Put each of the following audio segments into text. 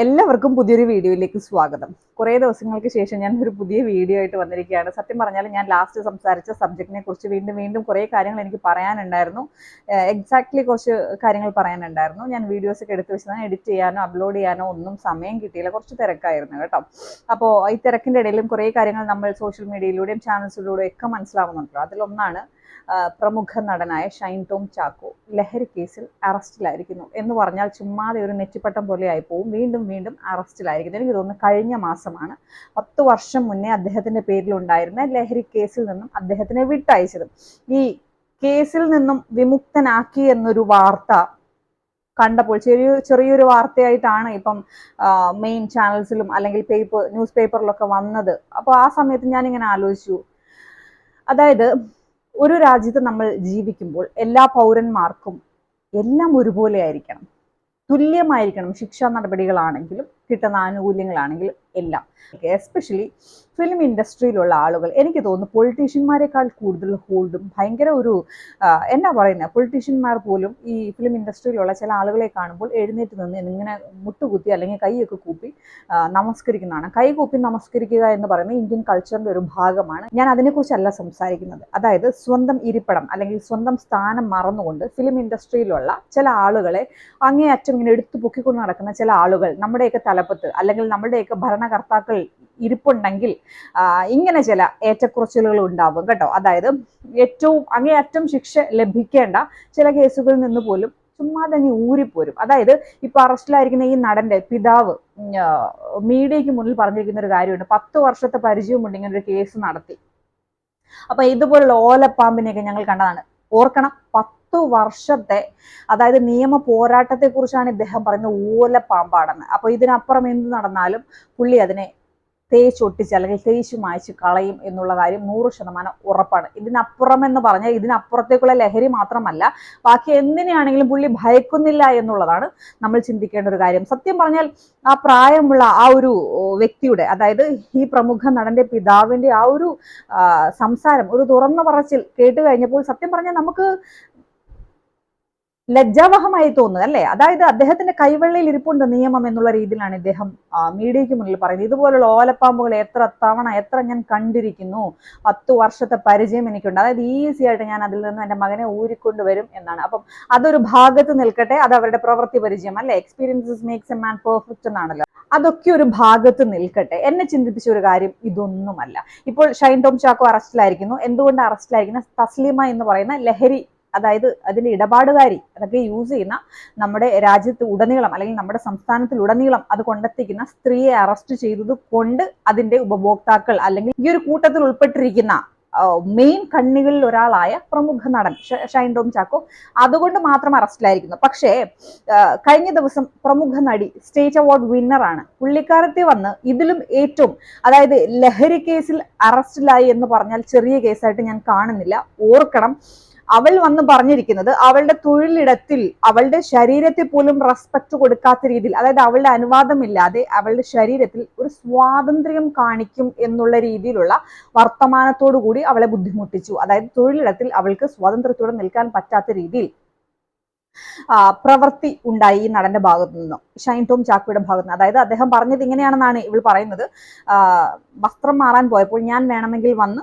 എല്ലാവർക്കും പുതിയൊരു വീഡിയോയിലേക്ക് സ്വാഗതം. കുറേ ദിവസങ്ങൾക്ക് ശേഷം ഞാൻ ഒരു പുതിയ വീഡിയോ ആയിട്ട് വന്നിരിക്കുകയാണ്. സത്യം പറഞ്ഞാൽ ഞാൻ ലാസ്റ്റ് സംസാരിച്ച സബ്ജക്റ്റിനെ കുറിച്ച് വീണ്ടും വീണ്ടും കുറേ കാര്യങ്ങൾ എനിക്ക് പറയാനുണ്ടായിരുന്നു. എക്സാക്ട്ലി കുറച്ച് കാര്യങ്ങൾ പറയാനുണ്ടായിരുന്നു. ഞാൻ വീഡിയോസ് ഒക്കെ എടുത്ത് വെച്ചതാണ് എഡിറ്റ് ചെയ്യാനോ അപ്ലോഡ് ചെയ്യാനോ ഒന്നും സമയം കിട്ടിയില്ല. കുറച്ച് തിരക്കായിരുന്നു കേട്ടോ. അപ്പോൾ ഈ തിരക്കിന്റെ ഇടയിലും കുറേ കാര്യങ്ങൾ നമ്മൾ സോഷ്യൽ മീഡിയയിലൂടെയും ചാനൽസിലൂടെയും ഒക്കെ മനസ്സിലാവുന്നുണ്ടല്ലോ. അതിലൊന്നാണ് പ്രമുഖ നടനായ ഷൈൻ ടോം ചാക്കോ ലഹരി കേസിൽ അറസ്റ്റിലായിരിക്കുന്നു എന്ന് പറഞ്ഞാൽ ചുമ്മാതെ ഒരു നെറ്റിപ്പട്ടം പോലെ ആയി പോവും വീണ്ടും വീണ്ടും അറസ്റ്റിലായിരിക്കുന്നു. എനിക്ക് തോന്നുന്നു കഴിഞ്ഞ മാസമാണ്. പത്ത് വർഷം മുന്നേ അദ്ദേഹത്തിന്റെ പേരിലുണ്ടായിരുന്ന ലഹരി കേസിൽ നിന്നും അദ്ദേഹത്തിനെ വിട്ടയച്ചത്. ഈ കേസിൽ നിന്നും വിമുക്തനാക്കി എന്നൊരു വാർത്ത കണ്ടപ്പോൾ ചെറിയ ചെറിയൊരു വാർത്തയായിട്ടാണ് ഇപ്പം മെയിൻ ചാനൽസിലും അല്ലെങ്കിൽ പേപ്പർ ന്യൂസ് പേപ്പറിലൊക്കെ വന്നത്. അപ്പോൾ ആ സമയത്ത് ഞാനിങ്ങനെ ആലോചിച്ചു. അതായത് ഒരു രാജ്യത്ത് നമ്മൾ ജീവിക്കുമ്പോൾ എല്ലാ പൗരന്മാർക്കും എല്ലാം ഒരുപോലെ ആയിരിക്കണം. തുല്യമായിരിക്കണം. ശിക്ഷാ നടപടികളാണെങ്കിലും കിട്ടുന്ന ആനുകൂല്യങ്ങളാണെങ്കിലും എല്ലാം. എസ്പെഷ്യലി ഫിലിം ഇൻഡസ്ട്രിയിലുള്ള ആളുകൾ എനിക്ക് തോന്നുന്നു പൊളിറ്റീഷ്യന്മാരെക്കാൾ കൂടുതൽ ഹോൾഡും ഭയങ്കര ഒരു എന്നാ പറയുന്നത് പൊളിറ്റീഷ്യന്മാർ പോലും ഈ ഫിലിം ഇൻഡസ്ട്രിയിലുള്ള ചില ആളുകളെ കാണുമ്പോൾ എഴുന്നേറ്റ് നിന്ന് ഇങ്ങനെ മുട്ടുകുത്തി അല്ലെങ്കിൽ കൈയൊക്കെ കൂപ്പി നമസ്കരിക്കുന്നതാണ്. കൈ കൂപ്പി നമസ്കരിക്കുക എന്ന് പറയുന്നത് ഇന്ത്യൻ കൾച്ചറിന്റെ ഒരു ഭാഗമാണ്. ഞാൻ അതിനെക്കുറിച്ചല്ല സംസാരിക്കുന്നത്. അതായത് സ്വന്തം ഇരിപ്പിടം അല്ലെങ്കിൽ സ്വന്തം സ്ഥാനം മറന്നുകൊണ്ട് ഫിലിം ഇൻഡസ്ട്രിയിലുള്ള ചില ആളുകളെ അങ്ങേയറ്റം ഇങ്ങനെ എടുത്തു പൊക്കിക്കൊണ്ട് നടക്കുന്ന ചില ആളുകൾ നമ്മുടെയൊക്കെ തലപ്പത്ത് അല്ലെങ്കിൽ നമ്മുടെയൊക്കെ ഭരണകർത്താക്കൾ ഇരിപ്പുണ്ടെങ്കിൽ ഇങ്ങനെ ചില ഏറ്റക്കുറച്ചിലുകൾ ഉണ്ടാവും കേട്ടോ. അതായത് ഏറ്റവും അങ്ങേയറ്റം ശിക്ഷ ലഭിക്കേണ്ട ചില കേസുകളിൽ നിന്ന് പോലും ചുമ്മാ തന്നെ ഊരിപ്പോരും. അതായത് ഇപ്പൊ അറസ്റ്റിലായിരിക്കുന്ന ഈ നടന്റെ പിതാവ് മീഡിയയ്ക്ക് മുന്നിൽ പറഞ്ഞിരിക്കുന്ന ഒരു കാര്യമുണ്ട്. പത്ത് വർഷത്തെ പരിചയമുണ്ട് ഇങ്ങനെ ഒരു കേസ് നടത്തി. അപ്പൊ ഇതുപോലുള്ള ഓലപ്പാമ്പിനെയൊക്കെ ഞങ്ങൾ കണ്ടതാണ്. ഓർക്കണം പത്തു വർഷത്തെ അതായത് നിയമ പോരാട്ടത്തെ കുറിച്ചാണ് ഇദ്ദേഹം പറയുന്നത് ഓലപ്പാമ്പാണെന്ന്. അപ്പൊ ഇതിനപ്പുറം എന്ത് നടന്നാലും പുള്ളി അതിനെ തേച്ചൊട്ടിച്ച് അല്ലെങ്കിൽ തേച്ച് മായ്ച്ച് കളയും എന്നുള്ള കാര്യം നൂറ് ശതമാനം ഉറപ്പാണ്. ഇതിനപ്പുറം എന്ന് പറഞ്ഞാൽ ഇതിനപ്പുറത്തേക്കുള്ള ലഹരി മാത്രമല്ല ബാക്കി എന്തിനാണെങ്കിലും പുള്ളി ഭയക്കുന്നില്ല എന്നുള്ളതാണ് നമ്മൾ ചിന്തിക്കേണ്ട ഒരു കാര്യം. സത്യം പറഞ്ഞാൽ ആ പ്രായമുള്ള ആ ഒരു വ്യക്തിയുടെ അതായത് ഈ പ്രമുഖ നടന്റെ പിതാവിന്റെ ആ ഒരു സംസാരം ഒരു തുറന്ന പറച്ചിൽ കേട്ട് കഴിഞ്ഞപ്പോൾ സത്യം പറഞ്ഞാൽ നമുക്ക് ലജ്ജാവഹമായി തോന്നുന്നത് അല്ലേ? അതായത് അദ്ദേഹത്തിന്റെ കൈവെള്ളയിൽ ഇരിപ്പുണ്ട് നിയമം എന്നുള്ള രീതിയിലാണ് ഇദ്ദേഹം മീഡിയയ്ക്ക് മുന്നിൽ പറയുന്നത്. ഇതുപോലുള്ള ഓലപ്പാമ്പുകൾ എത്ര തവണ എത്ര ഞാൻ കണ്ടിരിക്കുന്നു പത്ത് വർഷത്തെ പരിചയം എനിക്കുണ്ട്. അതായത് ഈസി ആയിട്ട് ഞാൻ അതിൽ നിന്ന് എന്റെ മകനെ ഊരിക്കൊണ്ട് വരും എന്നാണ്. അപ്പം അതൊരു ഭാഗത്ത് നിൽക്കട്ടെ അത് അവരുടെ പ്രവൃത്തി പരിചയം അല്ലെ? Experiences makes a man perfect എന്നാണല്ലോ. അതൊക്കെ ഒരു ഭാഗത്ത് നിൽക്കട്ടെ. എന്നെ ചിന്തിപ്പിച്ച ഒരു കാര്യം ഇതൊന്നുമല്ല. ഇപ്പോൾ ഷൈൻ ടോം ചാക്കോ അറസ്റ്റിലായിരിക്കുന്നു. എന്തുകൊണ്ട് അറസ്റ്റിലായിരിക്കുന്ന? തസ്ലീമ എന്ന് പറയുന്ന ലഹരി അതായത് അതിന്റെ ഇടപാടുകാരി അതൊക്കെ യൂസ് ചെയ്യുന്ന നമ്മുടെ രാജ്യത്ത് ഉടനീളം അല്ലെങ്കിൽ നമ്മുടെ സംസ്ഥാനത്തിൽ ഉടനീളം അത് കൊണ്ടെത്തിക്കുന്ന സ്ത്രീയെ അറസ്റ്റ് ചെയ്തത് കൊണ്ട് അതിന്റെ ഉപഭോക്താക്കൾ അല്ലെങ്കിൽ ഈ ഒരു കൂട്ടത്തിൽ ഉൾപ്പെട്ടിരിക്കുന്ന മെയിൻ കണ്ണികളിൽ ഒരാളായ പ്രമുഖ നടൻ ഷൈൻ ടോം ചാക്കോ അതുകൊണ്ട് മാത്രം അറസ്റ്റിലായിരിക്കുന്നു പക്ഷേ കഴിഞ്ഞ ദിവസം പ്രമുഖ നടി സ്റ്റേറ്റ് അവാർഡ് വിന്നറാണ് പുള്ളിക്കാരത്തെ വന്ന് ഇതിലും ഏറ്റവും അതായത് ലഹരി കേസിൽ അറസ്റ്റിലായി എന്ന് പറഞ്ഞാൽ ചെറിയ കേസായിട്ട് ഞാൻ കാണുന്നില്ല. ഓർക്കണം. അവൾ വന്ന് പറഞ്ഞിരിക്കുന്നത് അവളുടെ തൊഴിലിടത്തിൽ അവളുടെ ശരീരത്തെ പോലും റെസ്പെക്ട് കൊടുക്കാത്ത രീതിയിൽ അതായത് അവളുടെ അനുവാദമില്ലാതെ അവളുടെ ശരീരത്തിൽ ഒരു സ്വാതന്ത്ര്യം കാണിക്കും എന്നുള്ള രീതിയിലുള്ള വർത്തമാനത്തോടു കൂടി അവളെ ബുദ്ധിമുട്ടിച്ചു. അതായത് തൊഴിലിടത്തിൽ അവൾക്ക് സ്വാതന്ത്ര്യത്തോടെ നിൽക്കാൻ പറ്റാത്ത രീതിയിൽ പ്രവൃത്തി ഉണ്ടായി ഈ നടന്റെ ഭാഗത്തു നിന്നും. ഷൈൻ ടോം ചാക്കോയുടെ ഭാഗത്ത് നിന്ന്. അതായത് അദ്ദേഹം പറഞ്ഞത് ഇങ്ങനെയാണെന്നാണ് ഇവൾ പറയുന്നത്. വസ്ത്രം മാറാൻ പോയപ്പോൾ ഞാൻ വേണമെങ്കിൽ വന്ന്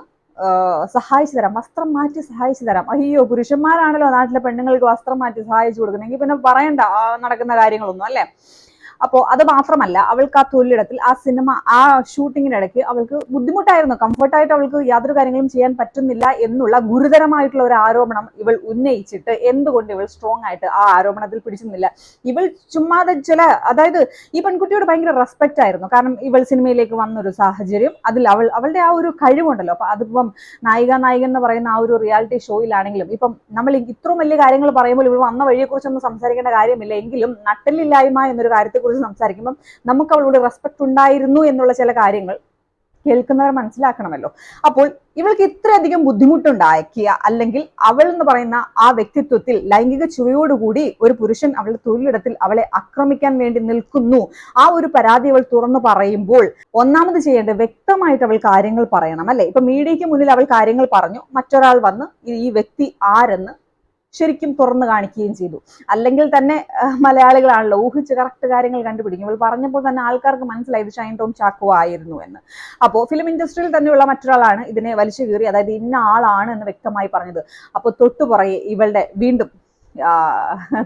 സഹായിച്ചു തരാം. വസ്ത്രം മാറ്റി സഹായിച്ചു തരാം. അയ്യോ പുരുഷന്മാരാണല്ലോ നാട്ടിലെ പെണ്ണുങ്ങൾക്ക് വസ്ത്രം മാറ്റി സഹായിച്ചു കൊടുക്കുന്നെങ്കിൽ പിന്നെ പറയണ്ട നടക്കുന്ന കാര്യങ്ങളൊന്നും അല്ലേ? അപ്പോൾ അത് മാത്രമല്ല അവൾക്ക് ആ തൊഴിലിടത്തിൽ ആ സിനിമ ആ ഷൂട്ടിങ്ങിനിടയ്ക്ക് അവൾക്ക് ബുദ്ധിമുട്ടായിരുന്നു. കംഫർട്ടായിട്ട് അവൾക്ക് യാതൊരു കാര്യങ്ങളും ചെയ്യാൻ പറ്റുന്നില്ല എന്നുള്ള ഗുരുതരമായിട്ടുള്ള ഒരു ആരോപണം ഇവൾ ഉന്നയിച്ചിട്ട് എന്തുകൊണ്ട് ഇവൾ സ്ട്രോങ് ആയിട്ട് ആ ആരോപണത്തിൽ പിടിച്ചിരുന്നില്ല? ഇവൾ ചുമ്മാതെ ചില അതായത് ഈ പെൺകുട്ടിയോട് ഭയങ്കര റെസ്പെക്റ്റ് ആയിരുന്നു. കാരണം ഇവൾ സിനിമയിലേക്ക് വന്നൊരു സാഹചര്യം അതിൽ അവൾ അവളുടെ ആ ഒരു കഴിവുണ്ടല്ലോ. അപ്പൊ അതിപ്പം നായിക നായകൻ എന്ന് പറയുന്ന ആ ഒരു റിയാലിറ്റി ഷോയിലാണെങ്കിലും ഇപ്പം നമ്മൾ ഇത്രയും വലിയ കാര്യങ്ങൾ പറയുമ്പോൾ ഇവൾ വന്ന വഴിയെക്കുറിച്ചൊന്നും സംസാരിക്കേണ്ട കാര്യമില്ല. എങ്കിലും നട്ടലില്ലായ്മ എന്നൊരു കാര്യത്തെക്കുറിച്ച് സംസാരിക്കുമ്പം നമുക്ക് അവളോട് റെസ്പെക്ട് ഉണ്ടായിരുന്നു എന്നുള്ള ചില കാര്യങ്ങൾ കേൾക്കുന്നവർ മനസ്സിലാക്കണമല്ലോ. അപ്പോൾ ഇവൾക്ക് ഇത്രയധികം ബുദ്ധിമുട്ടുണ്ടാക്കിയ അല്ലെങ്കിൽ അവൾ എന്ന് പറയുന്ന ആ വ്യക്തിത്വത്തിൽ ലൈംഗിക ചുവയോടുകൂടി ഒരു പുരുഷൻ അവളുടെ തൊഴിലിടത്തിൽ അവളെ ആക്രമിക്കാൻ വേണ്ടി നിൽക്കുന്നു. ആ ഒരു പരാതി അവൾ തുറന്നു പറയുമ്പോൾ ഒന്നാമത് ചെയ്യേണ്ടത് വ്യക്തമായിട്ട് അവൾ കാര്യങ്ങൾ പറയണം അല്ലെ? ഇപ്പൊ മീഡിയയ്ക്ക് മുന്നിൽ അവൾ കാര്യങ്ങൾ പറഞ്ഞു. മറ്റൊരാൾ വന്ന് ഈ വ്യക്തി ആരെന്ന് ശരിക്കും തുറന്നു കാണിക്കുകയും ചെയ്തു. അല്ലെങ്കിൽ തന്നെ മലയാളികളാണല്ലോ ഊഹിച്ച് കറക്റ്റ് കാര്യങ്ങൾ കണ്ടുപിടിക്കും. ഇവൾ പറഞ്ഞപ്പോൾ തന്നെ ആൾക്കാർക്ക് മനസ്സിലായത് ഷൈൻ ടോം ചാക്കോ ആയിരുന്നു എന്ന്. അപ്പോൾ ഫിലിം ഇൻഡസ്ട്രിയിൽ തന്നെയുള്ള മറ്റൊരാളാണ് ഇതിനെ വലിച്ചു കീറി അതായത് ഇന്ന ആളാണ് എന്ന് വ്യക്തമായി പറഞ്ഞത്. അപ്പോൾ തൊട്ടു പുറകെ ഇവളുടെ വീണ്ടും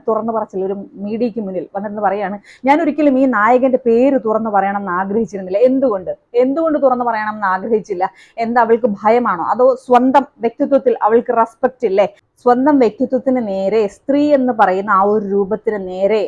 തുറന്നു പറച്ചിൽ ഒരു മീഡിയയ്ക്ക് മുന്നിൽ വന്നിരുന്ന് പറയാണ് ഞാൻ ഒരിക്കലും ഈ നായകന്റെ പേര് തുറന്നു പറയണം എന്ന് ആഗ്രഹിച്ചിരുന്നില്ല. എന്തുകൊണ്ട്? എന്തുകൊണ്ട് തുറന്നു പറയണം എന്ന് ആഗ്രഹിച്ചില്ല? എന്താ അവൾക്ക് ഭയമാണോ? അതോ സ്വന്തം വ്യക്തിത്വത്തിൽ അവൾക്ക് റെസ്പെക്റ്റ് ഇല്ലേ? സ്വന്തം വ്യക്തിത്വത്തിന് നേരെ സ്ത്രീ എന്ന് പറയുന്ന ആ ഒരു രൂപത്തിന് നേരെ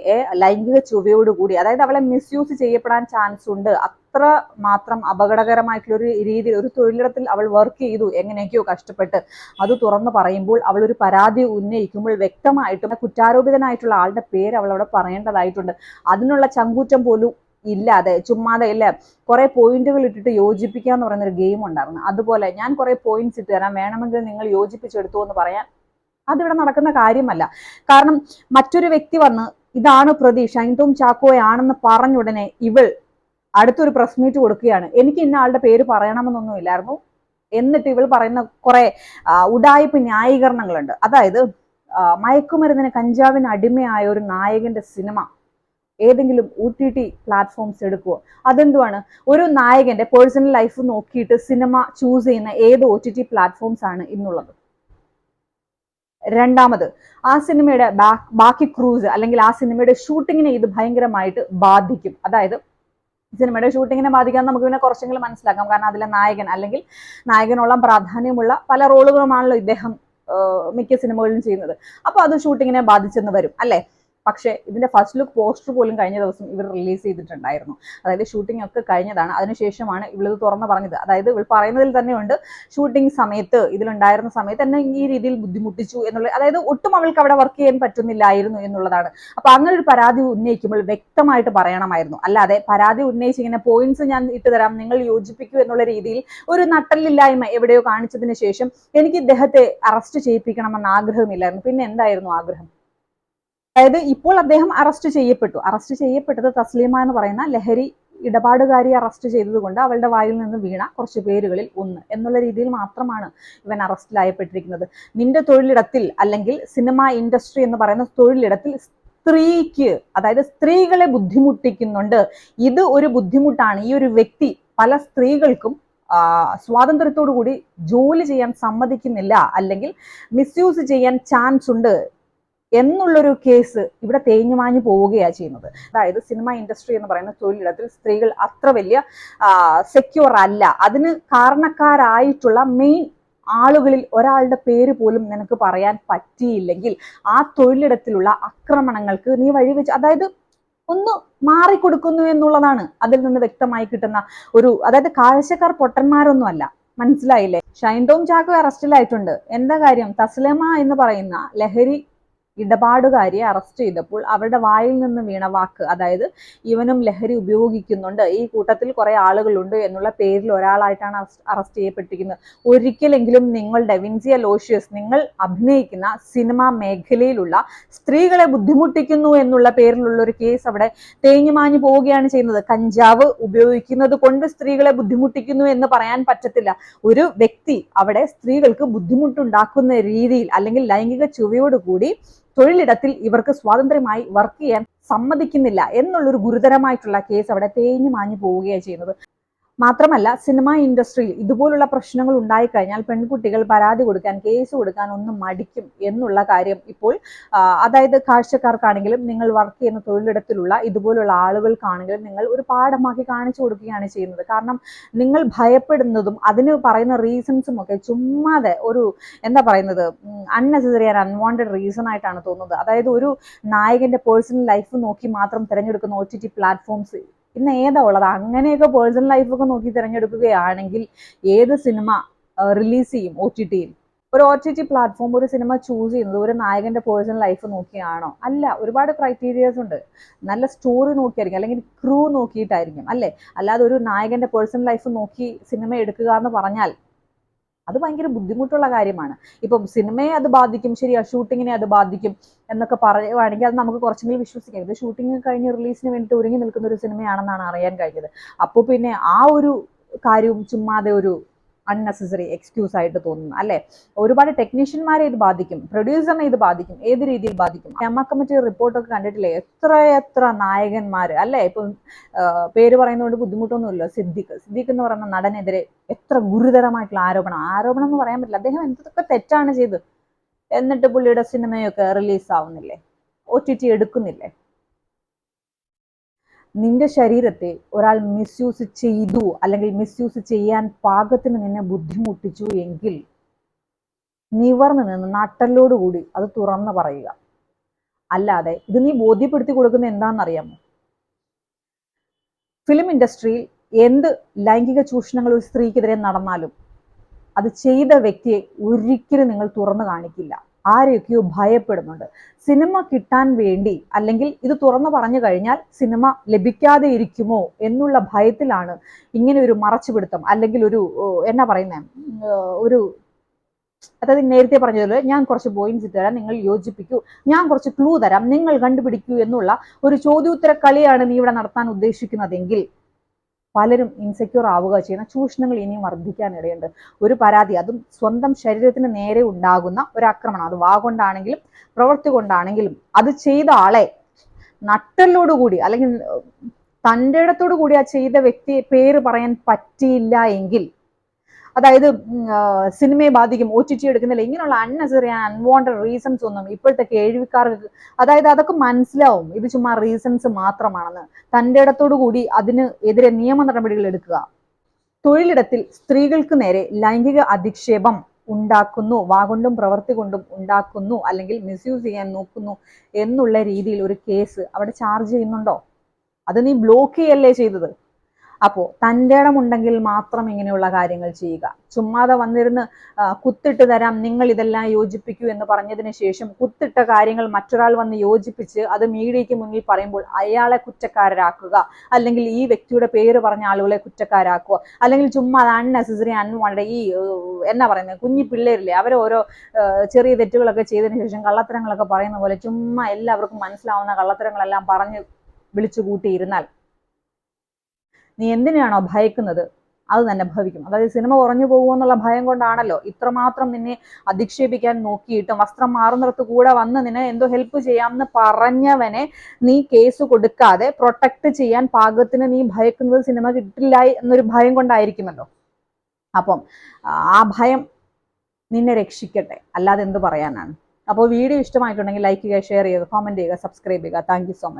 ലൈംഗിക ചുവയോടുകൂടി അതായത് അവളെ മിസ്യൂസ് ചെയ്യപ്പെടാൻ ചാൻസ് ഉണ്ട്. അത്ര മാത്രം അപകടകരമായിട്ടുള്ള ഒരു രീതിയിൽ ഒരു തൊഴിലിടത്തിൽ അവൾ വർക്ക് ചെയ്തു എങ്ങനെയൊക്കെയോ കഷ്ടപ്പെട്ട്. അത് തുറന്നു പറയുമ്പോൾ അവൾ ഒരു പരാതി ഉന്നയിക്കുമ്പോൾ വ്യക്തമായിട്ടും കുറ്റാരോപിതനായിട്ടുള്ള ആളുടെ പേര് അവൾ അവിടെ പറയേണ്ടതായിട്ടുണ്ട്. അതിനുള്ള ചങ്കൂറ്റം പോലും ഇല്ലാതെ ചുമ്മാതെ ഇല്ല കുറെ പോയിന്റുകൾ ഇട്ടിട്ട് യോജിപ്പിക്കുക എന്ന് പറയുന്ന ഒരു ഗെയിം ഉണ്ടായിരുന്നു. അതുപോലെ ഞാൻ കുറെ പോയിന്റ്സ് ഇട്ട് തരാം. വേണമെങ്കിൽ നിങ്ങൾ യോജിപ്പിച്ചെടുത്തു എന്ന് പറയാൻ അതിവിടെ നടക്കുന്ന കാര്യമല്ല. കാരണം മറ്റൊരു വ്യക്തി വന്ന് ഇതാണ് പ്രതി ഷൈൻതോം ചാക്കോയാണെന്ന് പറഞ്ഞ ഉടനെ ഇവൾ അടുത്തൊരു പ്രസ് മീറ്റ് കൊടുക്കുകയാണ്. എനിക്ക് ഇന്ന ആളുടെ പേര് പറയണമെന്നൊന്നുമില്ലായിരുന്നു എന്നിട്ട് ഇവൾ പറയുന്ന കുറെ ഉടായ്പ ന്യായീകരണങ്ങളുണ്ട്. അതായത് മയക്കുമരുന്നിന് കഞ്ചാവിന് അടിമയായ ഒരു നായകന്റെ സിനിമ ഏതെങ്കിലും ഒ ടി ടി പ്ലാറ്റ്ഫോംസ് എടുക്കുവോ? അതെന്തുവാണ്? ഒരു നായകന്റെ പേഴ്സണൽ ലൈഫ് നോക്കിയിട്ട് സിനിമ ചൂസ് ചെയ്യുന്ന ഏത് ഒ ടി ടി പ്ലാറ്റ്ഫോംസ് ആണ് ഇന്നുള്ളത്? രണ്ടാമത് ആ സിനിമയുടെ ബാക്കി ക്രൂസ് അല്ലെങ്കിൽ ആ സിനിമയുടെ ഷൂട്ടിങ്ങിനെ ഇത് ഭയങ്കരമായിട്ട് ബാധിക്കും. അതായത് സിനിമയുടെ ഷൂട്ടിങ്ങിനെ ബാധിക്കാൻ നമുക്ക് പിന്നെ കുറച്ചെങ്കിലും മനസ്സിലാക്കാം. കാരണം അതിലെ നായകൻ അല്ലെങ്കിൽ നായകനോളം പ്രാധാന്യമുള്ള പല റോളുകളുമാണല്ലോ ഇദ്ദേഹം മിക്ക സിനിമകളിലും ചെയ്യുന്നത്. അപ്പോൾ അത് ഷൂട്ടിങ്ങിനെ ബാധിച്ചെന്ന് വരും അല്ലേ? പക്ഷേ ഇതിന്റെ ഫസ്റ്റ് ലുക്ക് പോസ്റ്റർ പോലും കഴിഞ്ഞ ദിവസം ഇവർ റിലീസ് ചെയ്തിട്ടുണ്ടായിരുന്നു. അതായത് ഷൂട്ടിംഗ് ഒക്കെ കഴിഞ്ഞതാണ്. അതിനുശേഷമാണ് ഇവളിത് തുറന്നു പറഞ്ഞത്. അതായത് ഇവൾ പറയുന്നതിൽ തന്നെയുണ്ട് ഷൂട്ടിംഗ് സമയത്ത് ഇതിലുണ്ടായിരുന്ന സമയത്ത് എന്നെ ഈ രീതിയിൽ ബുദ്ധിമുട്ടിച്ചു എന്നുള്ള അതായത് ഒട്ടും അവൾക്ക് അവിടെ വർക്ക് ചെയ്യാൻ പറ്റുന്നില്ലായിരുന്നു എന്നുള്ളതാണ്. അപ്പോൾ അങ്ങനെ ഒരു പരാതി ഉന്നയിക്കുമ്പോൾ വ്യക്തമായിട്ട് പറയണമായിരുന്നു. അല്ലാതെ പരാതി ഉന്നയിച്ച് ഇങ്ങനെ പോയിന്റ്സ് ഞാൻ ഇട്ട് തരാം നിങ്ങൾ യോജിപ്പിക്കൂ എന്നുള്ള രീതിയിൽ ഒരു നട്ടലില്ലായ്മ എവിടെയോ കാണിച്ചതിന് ശേഷം എനിക്ക് ഇദ്ദേഹത്തെ അറസ്റ്റ് ചെയ്യിപ്പിക്കണമെന്ന് ആഗ്രഹമില്ലായിരുന്നു. പിന്നെ എന്തായിരുന്നു ആഗ്രഹം? അതായത് ഇപ്പോൾ അദ്ദേഹം അറസ്റ്റ് ചെയ്യപ്പെട്ടു. അറസ്റ്റ് ചെയ്യപ്പെട്ടത് തസ്ലീമ എന്ന് പറയുന്ന ലഹരി ഇടപാടുകാരി അറസ്റ്റ് ചെയ്തതുകൊണ്ട് അവളുടെ വായിൽ നിന്ന് വീണ കുറച്ച് പേരുകളിൽ ഒന്ന് എന്നുള്ള രീതിയിൽ മാത്രമാണ് ഇവൻ അറസ്റ്റിലായപ്പെട്ടിരിക്കുന്നത് നിന്റെ തൊഴിലിടത്തിൽ അല്ലെങ്കിൽ സിനിമ ഇൻഡസ്ട്രി എന്ന് പറയുന്ന തൊഴിലിടത്തിൽ സ്ത്രീക്ക് അതായത് സ്ത്രീകളെ ബുദ്ധിമുട്ടിക്കുന്നുണ്ട്. ഇത് ഒരു ബുദ്ധിമുട്ടാണ്. ഈ ഒരു വ്യക്തി പല സ്ത്രീകൾക്കും സ്വാതന്ത്ര്യത്തോടു കൂടി ജോലി ചെയ്യാൻ സമ്മതിക്കുന്നില്ല അല്ലെങ്കിൽ മിസ്യൂസ് ചെയ്യാൻ ചാൻസ് ഉണ്ട് എന്നുള്ളൊരു കേസ് ഇവിടെ തേഞ്ഞുമാഞ്ഞു പോവുകയാണ് ചെയ്യുന്നത്. അതായത് സിനിമ ഇൻഡസ്ട്രി എന്ന് പറയുന്ന തൊഴിലിടത്തിൽ സ്ത്രീകൾ അത്ര വലിയ സെക്യൂർ അല്ല. അതിന് കാരണക്കാരായിട്ടുള്ള മെയിൻ ആളുകളിൽ ഒരാളുടെ പേര് പോലും നിനക്ക് പറയാൻ പറ്റിയില്ലെങ്കിൽ ആ തൊഴിലിടത്തിലുള്ള ആക്രമണങ്ങൾക്ക് നീ വഴിവെച്ച് അതായത് ഒന്ന് മാറിക്കൊടുക്കുന്നു എന്നുള്ളതാണ് അതിൽ നിന്ന് വ്യക്തമായി കിട്ടുന്ന ഒരു അതായത് കാഴ്ചക്കാർ പൊട്ടന്മാരൊന്നും അല്ല മനസ്സിലായില്ലേ? ഷൈൻ ടോം ചാക്കോ അറസ്റ്റിലായിട്ടുണ്ട്. എന്താ കാര്യം? തസ്ലമ എന്ന് പറയുന്ന ലഹരി ഇടപാടുകാരിയെ അറസ്റ്റ് ചെയ്തപ്പോൾ അവരുടെ വായിൽ നിന്ന് വീണ വാക്ക് അതായത് ഇവനും ലഹരി ഉപയോഗിക്കുന്നുണ്ട് ഈ കൂട്ടത്തിൽ കുറെ ആളുകളുണ്ട് എന്നുള്ള പേരിൽ ഒരാളായിട്ടാണ് അറസ്റ്റ് ചെയ്യപ്പെട്ടിരിക്കുന്നത്. ഒരിക്കലെങ്കിലും നിങ്ങളുടെ വിൻസിയ ലോഷ്യസ് നിങ്ങൾ അഭിനയിക്കുന്ന സിനിമാ മേഖലയിലുള്ള സ്ത്രീകളെ ബുദ്ധിമുട്ടിക്കുന്നു എന്നുള്ള പേരിലുള്ള ഒരു കേസ് അവിടെ തേഞ്ഞുമാഞ്ഞു പോവുകയാണ് ചെയ്യുന്നത്. കഞ്ചാവ് ഉപയോഗിക്കുന്നത് കൊണ്ട് സ്ത്രീകളെ ബുദ്ധിമുട്ടിക്കുന്നു എന്ന് പറയാൻ പറ്റത്തില്ല. ഒരു വ്യക്തി അവിടെ സ്ത്രീകൾക്ക് ബുദ്ധിമുട്ടുണ്ടാക്കുന്ന രീതിയിൽ അല്ലെങ്കിൽ ലൈംഗിക ചുവയോടുകൂടി തൊഴിലിടത്തിൽ ഇവർക്ക് സ്വാതന്ത്ര്യമായി വർക്ക് ചെയ്യാൻ സമ്മതിക്കുന്നില്ല എന്നുള്ളൊരു ഗുരുതരമായിട്ടുള്ള കേസ് അവിടെ തേഞ്ഞു മാഞ്ഞു പോവുകയാണ് ചെയ്യുന്നത്. മാത്രമല്ല സിനിമാ ഇൻഡസ്ട്രിയിൽ ഇതുപോലുള്ള പ്രശ്നങ്ങൾ ഉണ്ടായിക്കഴിഞ്ഞാൽ പെൺകുട്ടികൾ പരാതി കൊടുക്കാൻ കേസ് കൊടുക്കാൻ ഒന്നും മടിക്കും എന്നുള്ള കാര്യം ഇപ്പോൾ അതായത് കാഴ്ചക്കാർക്കാണെങ്കിലും നിങ്ങൾ വർക്ക് ചെയ്യുന്ന തൊഴിലിടത്തിലുള്ള ഇതുപോലുള്ള ആളുകൾക്കാണെങ്കിലും നിങ്ങൾ ഒരു പാഠമാക്കി കാണിച്ചു കൊടുക്കുകയാണ് ചെയ്യുന്നത്. കാരണം നിങ്ങൾ ഭയപ്പെടുന്നതും അതിന് പറയുന്ന റീസൺസും ഒക്കെ ചുമ്മാതെ ഒരു എന്താ പറയുന്നത് അൺനെസസറി ആൻഡ് അൺവാണ്ടഡ് റീസൺ ആയിട്ടാണ് തോന്നുന്നത്. അതായത് ഒരു നായകന്റെ പേഴ്സണൽ ലൈഫ് നോക്കി മാത്രം തിരഞ്ഞെടുക്കുന്ന ഒ ടി ടി പ്ലാറ്റ്ഫോംസ് ഇന്ന് ഏതാ ഉള്ളത്? അങ്ങനെയൊക്കെ പേഴ്സണൽ ലൈഫൊക്കെ നോക്കി തിരഞ്ഞെടുക്കുകയാണെങ്കിൽ ഏത് സിനിമ റിലീസ് ചെയ്യും? ഒ ടി ടിയിൽ ഒരു ഒ ടി ടി പ്ലാറ്റ്ഫോം ഒരു സിനിമ ചൂസ് ചെയ്യുന്നത് ഒരു നായകന്റെ പേഴ്സണൽ ലൈഫ് നോക്കിയാണോ? അല്ല ഒരുപാട് ക്രൈറ്റീരിയസ് ഉണ്ട്. നല്ല സ്റ്റോറി നോക്കിയായിരിക്കും. അല്ലെങ്കിൽ ക്രൂ നോക്കിയിട്ടായിരിക്കും. അല്ലേ? അല്ലാതെ ഒരു നായകന്റെ പേഴ്സണൽ ലൈഫ് നോക്കി സിനിമ എടുക്കുക എന്ന് പറഞ്ഞാൽ അത് ഭയങ്കര ബുദ്ധിമുട്ടുള്ള കാര്യമാണ്. ഇപ്പം സിനിമയെ അത് ബാധിക്കും ശരിയാ ഷൂട്ടിങ്ങിനെ അത് ബാധിക്കും എന്നൊക്കെ പറയുവാണെങ്കിൽ അത് നമുക്ക് കുറച്ചെങ്കിലും വിശ്വസിക്കാം. ഇത് ഷൂട്ടിംഗ് കഴിഞ്ഞ് റിലീസിന് വേണ്ടിയിട്ട് ഒരുങ്ങി നിൽക്കുന്ന ഒരു സിനിമയാണെന്നാണ് അറിയാൻ കഴിഞ്ഞത്. അപ്പോൾ പിന്നെ ആ ഒരു കാര്യവും ചുമ്മാതെ ഒരു അൺനെസസറി എക്സ്ക്യൂസ് ആയിട്ട് തോന്നുന്നു അല്ലേ? ഒരുപാട് ടെക്നീഷ്യന്മാരെ ഇത് ബാധിക്കും പ്രൊഡ്യൂസറിനെ ഇത് ബാധിക്കും ഏത് രീതിയിൽ ബാധിക്കും. എം കമ്മിറ്റി റിപ്പോർട്ടൊക്കെ കണ്ടിട്ടില്ലേ? എത്ര എത്ര നായകന്മാർ അല്ലേ? ഇപ്പം പേര് പറയുന്നതുകൊണ്ട് ബുദ്ധിമുട്ടൊന്നുമില്ല. സിദ്ദിഖ് സിദ്ദിഖ് എന്ന് പറയുന്ന നടനെതിരെ എത്ര ഗുരുതരമായിട്ടുള്ള ആരോപണം. ആരോപണം എന്ന് പറയാൻ പറ്റില്ല. അദ്ദേഹം എന്തൊക്കെ തെറ്റാണ് ചെയ്തത്? എന്നിട്ട് പുള്ളിയുടെ സിനിമയൊക്കെ റിലീസ് ആവുന്നില്ലേ? ഒ ടി ടി എടുക്കുന്നില്ലേ? നിന്റെ ശരീരത്തെ ഒരാൾ മിസ്യൂസ് ചെയ്തു അല്ലെങ്കിൽ മിസ്യൂസ് ചെയ്യാൻ പാകത്തിന് നിന്നെ ബുദ്ധിമുട്ടിച്ചു എങ്കിൽ നിവർന്ന് നിന്ന് നട്ടലോടുകൂടി അത് തുറന്ന് പറയുക. അല്ലാതെ ഇത് നീ ബോധ്യപ്പെടുത്തി കൊടുക്കുന്ന എന്താണെന്നറിയാമോ? ഫിലിം ഇൻഡസ്ട്രിയിൽ എന്ത് ലൈംഗിക ചൂഷണങ്ങൾ ഒരു സ്ത്രീക്കെതിരെ നടന്നാലും അത് ചെയ്ത വ്യക്തിയെ ഒരിക്കലും നിങ്ങൾ തുറന്നു കാണിക്കില്ല. ആരെയൊക്കെയോ ഭയപ്പെടുന്നുണ്ട്. സിനിമ കിട്ടാൻ വേണ്ടി അല്ലെങ്കിൽ ഇത് തുറന്നു പറഞ്ഞു കഴിഞ്ഞാൽ സിനിമ ലഭിക്കാതെ ഇരിക്കുമോ എന്നുള്ള ഭയത്തിലാണ് ഇങ്ങനെ ഒരു മറച്ചുപിടുത്തം അല്ലെങ്കിൽ ഒരു എന്നാ പറയുന്നേ ഒരു അതായത് നേരത്തെ പറഞ്ഞതുപോലെ ഞാൻ കുറച്ച് പോയിന്റ്സ് തരാം നിങ്ങൾ യോജിപ്പിക്കൂ. ഞാൻ കുറച്ച് ക്ലൂ തരാം നിങ്ങൾ കണ്ടുപിടിക്കൂ എന്നുള്ള ഒരു ചോദ്യോത്തര കളിയാണ് നീ ഇവിടെ നടത്താൻ ഉദ്ദേശിക്കുന്നതെങ്കിൽ പലരും ഇൻസെക്യൂർ ആവുക ചെയ്യുന്ന ചൂഷണങ്ങൾ ഇനിയും വർദ്ധിക്കാനിടയുണ്ട് ഒരു പരാതി അതും സ്വന്തം ശരീരത്തിന് നേരെ ഉണ്ടാകുന്ന ഒരു ആക്രമണം അത് വാ കൊണ്ടാണെങ്കിലും പ്രവൃത്തി കൊണ്ടാണെങ്കിലും അത് ചെയ്ത ആളെ നട്ടലോടുകൂടി അല്ലെങ്കിൽ തന്റെ ഇടത്തോടു കൂടി ആ ചെയ്ത വ്യക്തിയെ പേര് പറയാൻ പറ്റിയില്ല എങ്കിൽ അതായത് സിനിമയെ ബാധിക്കും ഒ ടി ടി എടുക്കുന്നില്ല ഇങ്ങനെയുള്ള അൺനെസറി അൺവാണ്ടഡ് റീസൺസ് ഒന്നും ഇപ്പോഴത്തെ കേൾവിക്കാർക്ക് അതായത് അതൊക്കെ മനസ്സിലാവും. ഇത് ചുമ്മാ റീസൺസ് മാത്രമാണെന്ന്. തന്റെ ഇടത്തോടു കൂടി അതിന് എതിരെ നിയമ നടപടികൾ എടുക്കുക. തൊഴിലിടത്തിൽ സ്ത്രീകൾക്ക് നേരെ ലൈംഗിക അധിക്ഷേപം ഉണ്ടാക്കുന്നു. വാഗൊണ്ടും പ്രവൃത്തി കൊണ്ടും ഉണ്ടാക്കുന്നു. അല്ലെങ്കിൽ മിസ്യൂസ് ചെയ്യാൻ നോക്കുന്നു എന്നുള്ള രീതിയിൽ ഒരു കേസ് അവിടെ ചാർജ് ചെയ്യുന്നുണ്ടോ? അത് നീ ബ്ലോക്ക് ചെയ്യല്ലേ ചെയ്തത്? അപ്പോൾ തന്റെ ഇടമുണ്ടെങ്കിൽ മാത്രം ഇങ്ങനെയുള്ള കാര്യങ്ങൾ ചെയ്യുക. ചുമ്മാതെ വന്നിരുന്ന് കുത്തിട്ട് തരാം നിങ്ങൾ ഇതെല്ലാം യോജിപ്പിക്കൂ എന്ന് പറഞ്ഞതിന് ശേഷം കുത്തിട്ട കാര്യങ്ങൾ മറ്റൊരാൾ വന്ന് യോജിപ്പിച്ച് അത് മീഡിയയ്ക്ക് മുന്നിൽ പറയുമ്പോൾ അയാളെ കുറ്റക്കാരരാക്കുക അല്ലെങ്കിൽ ഈ വ്യക്തിയുടെ പേര് പറഞ്ഞ ആളുകളെ കുറ്റക്കാരാക്കുക. അല്ലെങ്കിൽ ചുമ്മാ അത് അൺനെസസറി അൺവാണ്ടഡ് ഈ എന്നാ പറയുന്നത് കുഞ്ഞു പിള്ളേരില്ലേ അവർ ഓരോ ചെറിയ തെറ്റുകളൊക്കെ ചെയ്തതിന് ശേഷം കള്ളത്തരങ്ങളൊക്കെ പറയുന്ന പോലെ ചുമ്മാ എല്ലാവർക്കും മനസ്സിലാവുന്ന കള്ളത്തരങ്ങളെല്ലാം പറഞ്ഞ് വിളിച്ചു കൂട്ടിയിരുന്നാൽ നീ എന്തിനാണോ ഭയക്കുന്നത്? അത് തന്നെ ഭവിക്കും. അതായത് സിനിമ കുറഞ്ഞു പോകുമെന്നുള്ള ഭയം കൊണ്ടാണല്ലോ ഇത്രമാത്രം നിന്നെ അധിക്ഷേപിക്കാൻ നോക്കിയിട്ടും വസ്ത്രം മാറുന്നിടത്ത് കൂടെ വന്ന് നിന്നെ എന്തോ ഹെൽപ്പ് ചെയ്യാമെന്ന് പറഞ്ഞവനെ നീ കേസ് കൊടുക്കാതെ പ്രൊട്ടക്ട് ചെയ്യാൻ പാകത്തിന് നീ ഭയക്കുന്നത് സിനിമ കിട്ടില്ല എന്നൊരു ഭയം കൊണ്ടായിരിക്കുമല്ലോ. അപ്പം ആ ഭയം നിന്നെ രക്ഷിക്കട്ടെ. അല്ലാതെ എന്ത് പറയാനാണ്? അപ്പോൾ വീഡിയോ ഇഷ്ടമായിട്ടുണ്ടെങ്കിൽ ലൈക്ക് ചെയ്യുക ഷെയർ ചെയ്യുക കോമെന്റ് ചെയ്യുക സബ്സ്ക്രൈബ് ചെയ്യുക. Thank so much